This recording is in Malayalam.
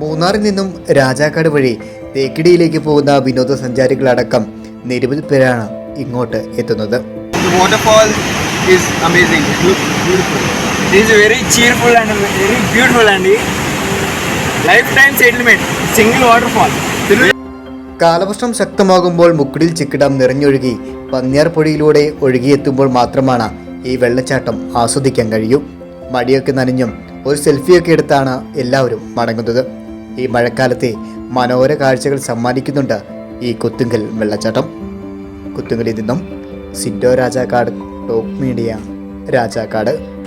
മൂന്നാറിൽ നിന്നും രാജാക്കാട് വഴി തേക്കിടിയിലേക്ക് പോകുന്ന വിനോദസഞ്ചാരികളടക്കം നിരവധി പേരാണ് ഇങ്ങോട്ട് എത്തുന്നത് The waterfall is amazing. It beautiful. It is very cheerful and very beautiful and lifetime settlement. Single waterfall. കാലവർഷം ശക്തമാകുമ്പോൾ മുക്കുടിൽ ചിക്കിടം നിറഞ്ഞൊഴുകി പന്നിയാർ പൊഴിയിലൂടെ ഒഴുകിയെത്തുമ്പോൾ മാത്രമാണ് ഈ വെള്ളച്ചാട്ടം ആസ്വദിക്കാൻ കഴിയൂ മടിയൊക്കെ നനഞ്ഞും ഒരു സെൽഫിയൊക്കെ എടുത്താണ് എല്ലാവരും മടങ്ങുന്നത് ഈ മഴക്കാലത്തെ മനോഹര കാഴ്ചകൾ സമ്മാനിക്കുന്നുണ്ട് ഈ കുത്തുങ്കൽ വെള്ളച്ചാട്ടം. കുത്തുങ്കലിൽ നിന്നും സിറ്റോ രാജാക്കാട് ടോപ്പ് മീഡിയ രാജാക്കാട്.